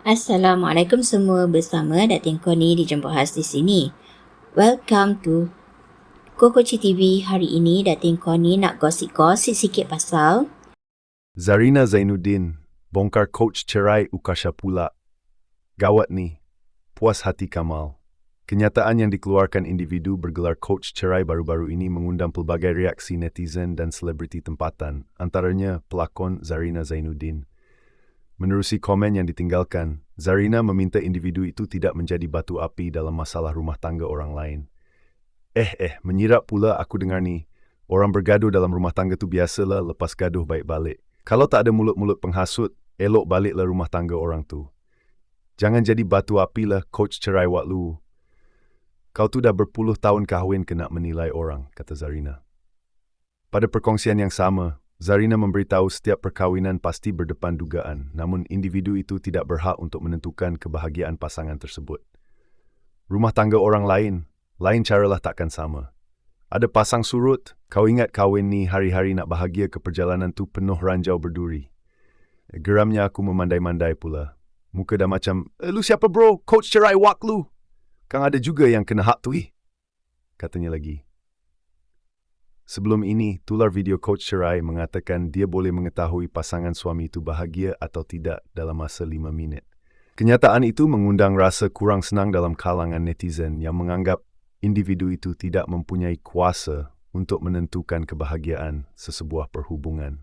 Assalamualaikum semua bersama Datin Koni di Jemput Khas di sini. Welcome to Kokoci TV. Hari ini Datin Koni nak gosip-gosip sikit pasal Zarina Zainuddin, bongkar coach cerai Ukasha pula. Gawat ni, puas hati Kamal. Kenyataan yang dikeluarkan individu bergelar coach cerai baru-baru ini mengundang pelbagai reaksi netizen dan selebriti tempatan, antaranya pelakon Zarina Zainuddin. Menerusi komen yang ditinggalkan, Zarina meminta individu itu tidak menjadi batu api dalam masalah rumah tangga orang lain. Eh eh, menyirap pula aku dengar ni. Orang bergaduh dalam rumah tangga tu biasalah lepas gaduh baik balik. Kalau tak ada mulut-mulut penghasut, elok baliklah rumah tangga orang tu. Jangan jadi batu api lah coach cerai wak lu. Kau tu dah berpuluh tahun kahwin kena menilai orang, kata Zarina. Pada perkongsian yang sama, Zarina memberitahu setiap perkahwinan pasti berdepan dugaan, namun individu itu tidak berhak untuk menentukan kebahagiaan pasangan tersebut. Rumah tangga orang lain, lain caralah takkan sama. Ada pasang surut, kau ingat kahwin ni hari-hari nak bahagia ke perjalanan tu penuh ranjau berduri. Geramnya aku memandai-mandai pula. Muka dah macam, eh, lu siapa bro? Coach cerai wak lu. Kang ada juga yang kena hak tu eh. Katanya lagi. Sebelum ini, tular video coach cerai mengatakan dia boleh mengetahui pasangan suami itu bahagia atau tidak dalam masa lima minit. Kenyataan itu mengundang rasa kurang senang dalam kalangan netizen yang menganggap individu itu tidak mempunyai kuasa untuk menentukan kebahagiaan sesebuah perhubungan.